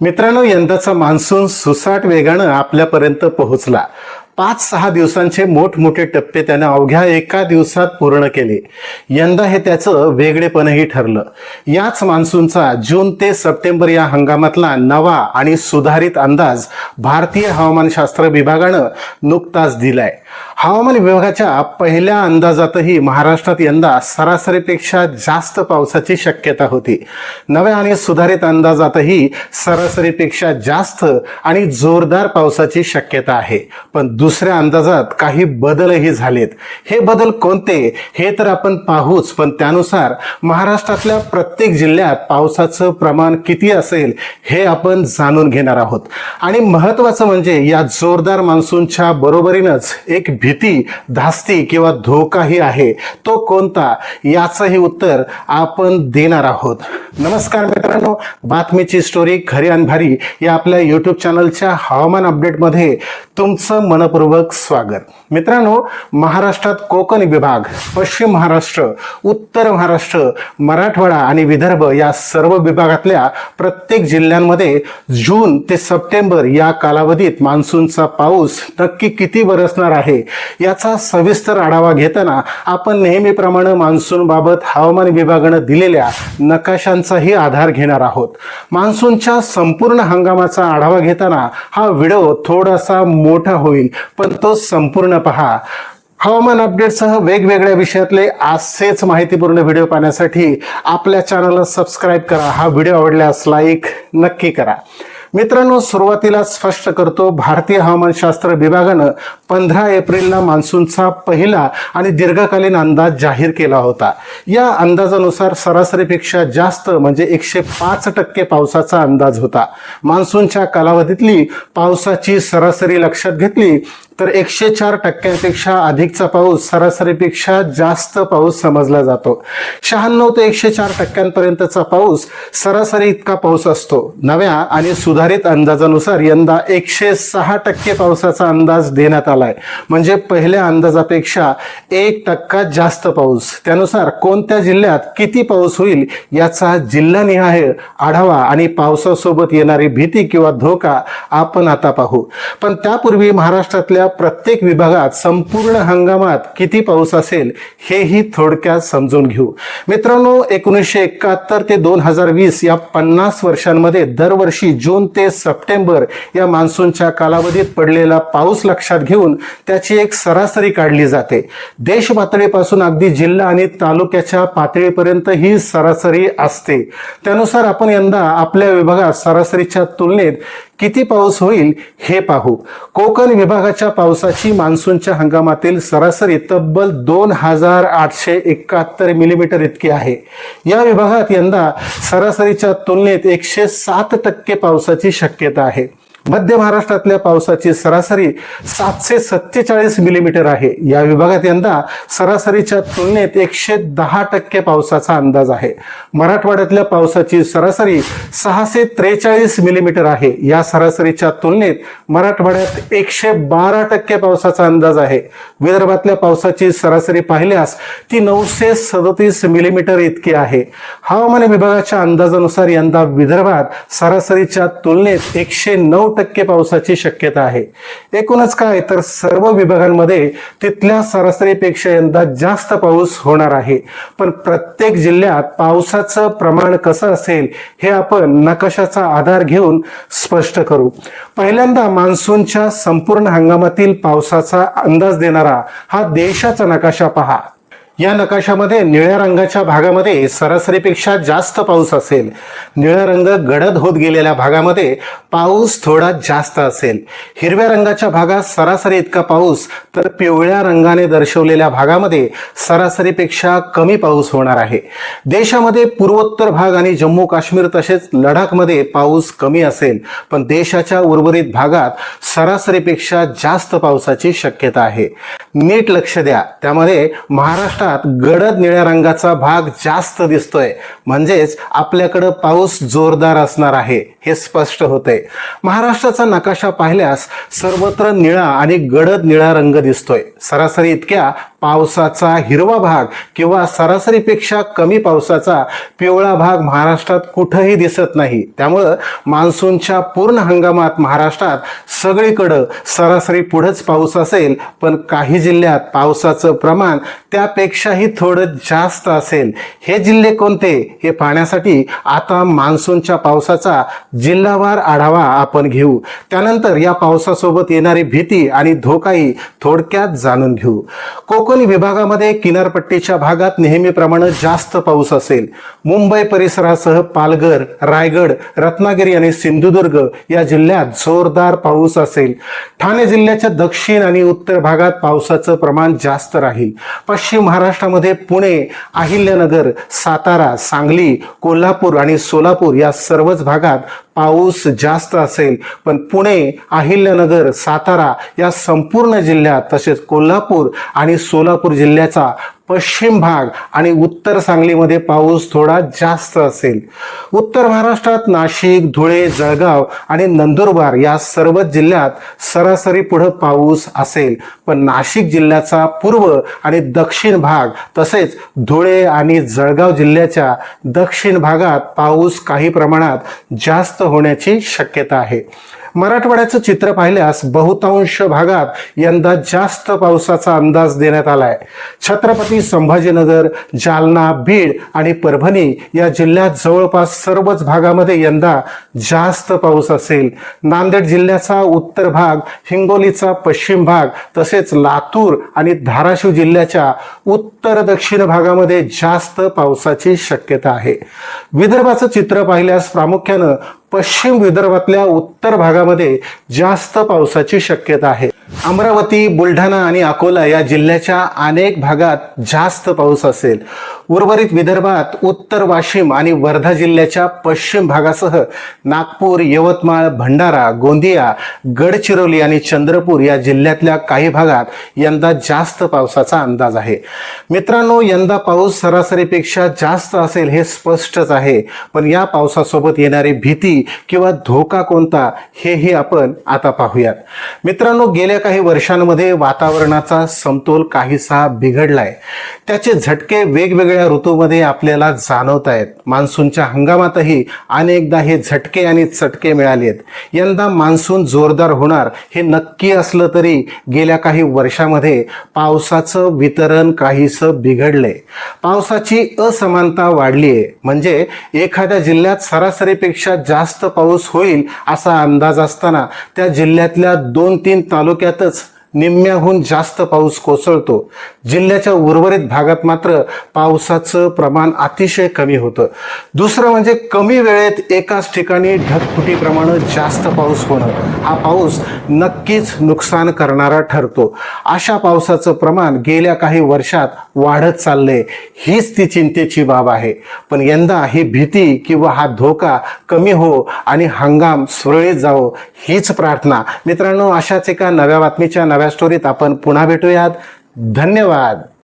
मित्रांनो यंदाचा मान्सून सुसाट वेगानं आपल्यापर्यंत पोहोचला. पाच सहा दिवसांचे मोठमोठे टप्पे त्यानं अवघ्या एका दिवसात पूर्ण केले. यंदा हे त्याचं वेगळेपणही ठरलं. याच मान्सूनचा जून ते सप्टेंबर या हंगामातला नवा आणि सुधारित अंदाज भारतीय हवामानशास्त्र विभागानं नुकताच दिलाय. हवामान विभागाच्या पहिल्या अंदाजातही महाराष्ट्रात यंदा सरासरीपेक्षा जास्त पावसाची शक्यता होती. नव्या आणि सुधारित अंदाजातही सरासरीपेक्षा जास्त आणि जोरदार पावसाची शक्यता आहे. पण दुसऱ्या अंदाजात काही बदलही झालेत. हे बदल कोणते? हे तर आपण पाहूच पण त्यानुसार महाराष्ट्रातल्या प्रत्येक जिल्ह्यात पावसाचं प्रमाण किती असेल हे आपण जाणून घेणार आहोत. आणि महत्वाचं म्हणजे या जोरदार मान्सूनच्या बरोबरीनंच एक भीती धास्ती किंवा धोकाही आहे. तो कोणता? याचंही उत्तर आपण देणार आहोत. नमस्कार मित्रांनो बातमीची स्टोरी खरी अनभारी या आपल्या यूट्यूब चॅनलच्या हवामान अपडेटमध्ये तुमचं मनपूर्वक स्वागत. मित्रांनो महाराष्ट्रात कोकण विभाग पश्चिम महाराष्ट्र उत्तर महाराष्ट्र मराठवाडा आणि विदर्भ या सर्व विभागातल्या प्रत्येक जिल्ह्यांमध्ये जून ते सप्टेंबर या कालावधीत मान्सूनचा पाऊस नक्की किती बरसणार आहे याचा सविस्तर आढावा घेताना आपण नेहमीप्रमाणे मान्सूनबाबत हवामान विभागानं दिलेल्या नकाशांचाही आधार घेणार आहोत. मान्सूनच्या संपूर्ण हंगामाचा आढावा घेताना हा व्हिडिओ थोडासा मोठा होईल पण तो संपूर्ण पहा हवामान अपडेटसह वेगवेगळ्या विषयातले असेच माहितीपूर्ण व्हिडिओ पाहण्यासाठी आपल्या चॅनलला सबस्क्राईब करा. हा व्हिडिओ आवडल्यास लाईक नक्की करा. मित्रांनो सुरुवातीला स्पष्ट करतो भारतीय हवामानशास्त्र विभागानं पंधरा एप्रिलला मान्सूनचा पहिला आणि दीर्घकालीन अंदाज जाहीर केला होता. या अंदाजानुसार सरासरीपेक्षा जास्त म्हणजे एकशे पाच टक्के पावसाचा अंदाज होता. मान्सूनच्या कालावधीतली पावसाची सरासरी लक्षात घेतली तर एकशे चार टक्क्यांपेक्षा अधिकचा पाऊस सरासरीपेक्षा जास्त पाऊस समजला जातो. शहाण्णव ते एकशे चार टक्क्यांपर्यंतचा पाऊस सरासरी इतका पाऊस असतो. नव्या आणि सुधारित अंदाजानुसार यंदा एकशे सहा टक्के पावसाचा अंदाज देण्यात आलाय. म्हणजे पहिल्या अंदाजापेक्षा एक टक्का जास्त पाऊस. त्यानुसार कोणत्या जिल्ह्यात किती पाऊस होईल याचा जिल्हानिहाय आढावा आणि पावसासोबत येणारी भीती किंवा धोका आपण आता पाहू. पण त्यापूर्वी महाराष्ट्रातल्या प्रत्येक विभागात संपूर्ण हंगामात किती पाऊस असेल हेही थोडक्यात समजून घेऊ. मित्रांनो एकोणीसशे एकाहत्तर ते दोन हजार वीस या पन्नास वर्षांमध्ये दरवर्षी जून ते सप्टेंबर या मान्सूनच्या कालावधीत पडलेला पाऊस लक्षात घेऊन त्याची एक सरासरी काढली जाते. देश पातळीपासून अगदी जिल्हा आणि तालुक्याच्या पातळीपर्यंत ही सरासरी असते. त्यानुसार आपण यंदा आपल्या विभागात सरासरीच्या तुलनेत किती पाऊस होईल हे पाहू. कोकण विभागाच्या पावसाची मान्सूनच्या हंगामातील सरासरी तब्बल दोन हजार आठशे एकाहत्तर मिलीमीटर इतकी आहे. या विभागात यंदा सरासरीच्या तुलनेत एकशे सात टक्के पावसाची शक्यता आहे. मध्य महाराष्ट्रातल्या पावसाची सरासरी सातशे सत्तेचाळीस मिलीमीटर आहे. या विभागात यंदा सरासरीच्या तुलनेत एकशे दहा टक्के पावसाचा अंदाज आहे. मराठवाड्यातल्या पावसाची सरासरी सहाशे त्रेचाळीस मिलीमीटर आहे. या सरासरीच्या तुलनेत मराठवाड्यात एकशे बारा टक्के पावसाचा अंदाज आहे. विदर्भातल्या पावसाची सरासरी पाहिल्यास ती नऊशे सदतीस मिलीमीटर इतकी आहे. हवामान विभागाच्या अंदाजानुसार यंदा विदर्भात सरासरीच्या तुलनेत एकशे नऊ टक्के पावसाची शक्यता आहे. एकूणच काय तर सर्व विभागांमध्ये तिथल्या सरासरीपेक्षा यंदा जास्त पाऊस होणार आहे. पण प्रत्येक जिल्ह्यात पावसाचं प्रमाण कसं असेल हे आपण नकाशाचा आधार घेऊन स्पष्ट करू. पहिल्यांदा मान्सूनच्या संपूर्ण हंगामातील पावसाचा अंदाज देणारा हा देशाचा नकाशा पहा. या नकाशामध्ये निळ्या रंगाच्या भागामध्ये सरासरीपेक्षा जास्त पाऊस असेल. निळा रंग गडद होत गेलेल्या भागामध्ये पाऊस थोडा जास्त असेल. हिरव्या रंगाच्या भागात सरासरी इतका पाऊस तर पिवळ्या रंगाने दर्शवलेल्या भागामध्ये सरासरीपेक्षा कमी पाऊस होणार आहे. देशामध्ये पूर्वोत्तर भाग आणि जम्मू काश्मीर तसेच लडाखमध्ये पाऊस कमी असेल पण देशाच्या उर्वरित भागात सरासरीपेक्षा जास्त पावसाची शक्यता आहे. नीट लक्ष द्या. त्यामध्ये महाराष्ट्रात गडद निळ्या रंगाचा भाग जास्त दिसतोय. म्हणजेच आपल्याकडं पाऊस जोरदार असणार आहे हे स्पष्ट होतंय. महाराष्ट्राचा नकाशा पाहिल्यास सर्वत्र निळा आणि गडद निळा रंग दिसतोय. सरासरी इतक्या पावसाचा हिरवा भाग किंवा सरासरीपेक्षा कमी पावसाचा पिवळा भाग महाराष्ट्रात कुठंही दिसत नाही. त्यामुळं मान्सूनच्या पूर्ण हंगामात महाराष्ट्रात सगळीकडं सरासरी पुढंच पाऊस असेल पण काही जिल्ह्यात पावसाचं प्रमाण त्यापेक्षाही थोडं जास्त असेल. हे जिल्हे कोणते? हे पाहण्यासाठी आता मान्सूनच्या पावसाचा जिल्हावार आढावा आपण घेऊ. त्यानंतर या पावसासोबत येणारी भीती आणि धोकाही थोडक्यात जाणून घेऊ. कोकण विभागामध्ये किनारपट्टीच्या भागात नेहमीप्रमाणे जास्त पाऊस असेल. मुंबई परिसरासह पालघर रायगड रत्नागिरी आणि सिंधुदुर्ग या जिल्ह्यात जोरदार पाऊस असेल. ठाणे जिल्ह्याच्या दक्षिण आणि उत्तर भागात पावसाचं प्रमाण जास्त राहील. पश्चिम महाराष्ट्रामध्ये पुणे अहिल्यानगर सातारा सांगली कोल्हापूर आणि सोलापूर या सर्वच भागात पाऊस जास्त असेल. पण पुणे अहिल्यानगर सातारा या संपूर्ण जिल्ह्यात तसेच कोल्हापूर आणि सोलापूर जिल्ह्याचा पश्चिम भाग आणि उत्तर सांगलीमध्ये पाऊस थोडा जास्त असेल. उत्तर महाराष्ट्रात नाशिक धुळे जळगाव आणि नंदुरबार या सर्वच जिल्ह्यात सरासरी पुढं पाऊस असेल. पण नाशिक जिल्ह्याचा पूर्व आणि दक्षिण भाग तसेच धुळे आणि जळगाव जिल्ह्याच्या दक्षिण भागात पाऊस काही प्रमाणात जास्त होण्याची शक्यता आहे. मराठवाड्याचं चित्र पाहिल्यास बहुतांश भागात यंदा जास्त पावसाचा अंदाज देण्यात आलाय. छत्रपती संभाजीनगर जालना बीड आणि परभणी या जिल्ह्यात जवळपास सर्वच भागामध्ये यंदा जास्त पाऊस असेल. नांदेड जिल्ह्याचा उत्तर भाग हिंगोलीचा पश्चिम भाग तसेच लातूर आणि धाराशिव जिल्ह्याच्या उत्तर दक्षिण भागामध्ये जास्त पावसाची शक्यता आहे. विदर्भाचं चित्र पाहिल्यास प्रामुख्यानं पश्चिम विदर्भातल्या उत्तर भागामध्ये जास्त पावसाची शक्यता आहे. अमरावती बुलढाणा आणि अकोला या जिल्ह्याच्या अनेक भागात जास्त पाऊस असेल. उर्वरित विदर्भात उत्तर वाशिम आणि वर्धा जिल्ह्याच्या पश्चिम भागासह नागपूर यवतमाळ भंडारा गोंदिया गडचिरोली आणि चंद्रपूर या जिल्ह्यातल्या काही भागात यंदा जास्त पावसाचा अंदाज आहे. मित्रांनो यंदा पाऊस सरासरीपेक्षा जास्त असेल हे स्पष्टच आहे. पण या पावसासोबत येणारी भीती किंवा धोका कोणता हेही आपण आता पाहूयात. मित्रांनो गेल्या काही वर्षांमध्ये वातावरणाचा समतोल काहीसा बिघडलाय. त्याचे झटके वेगवेगळ्या ऋतूमध्ये आपल्याला जाणवत आहेत. मान्सूनच्या हंगामातही अनेकदा हे झटके आणि चटके मिळाले आहेत. यंदा मान्सून जोरदार होणार हे नक्की असलं तरी गेल्या काही वर्षामध्ये पावसाचं वितरण काहीसं बिघडलंय. पावसाची असमानता वाढली आहे म्हणजे एखाद्या जिल्ह्यात सरासरीपेक्षा जास्त पाऊस होईल असा अंदाज असताना त्या जिल्ह्यातल्या दोन तीन तालुक्यात तालुक्यातच निम्म्याहून जास्त पाऊस कोसळतो. जिल्ह्याच्या उर्वरित भागात मात्र पावसाचं प्रमाण अतिशय कमी होतं. दुसरं म्हणजे कमी वेळेत एकाच ठिकाणी ढगफुटीप्रमाणे जास्त पाऊस होणं. हा पाऊस नक्कीच नुकसान करणारा ठरतो. अशा पावसाचं प्रमाण गेल्या काही वर्षात वाढत चाललंय. हीच ती चिंतेची बाब आहे. पण यंदा ही भीती किंवा हा धोका कमी हो आणि हंगाम सुरळीत जावो हीच प्रार्थना. मित्रांनो अशाच एका नव्या बातमीच्या नव्या स्टोरीत आपण पुन्हा भेटूयात. धन्यवाद.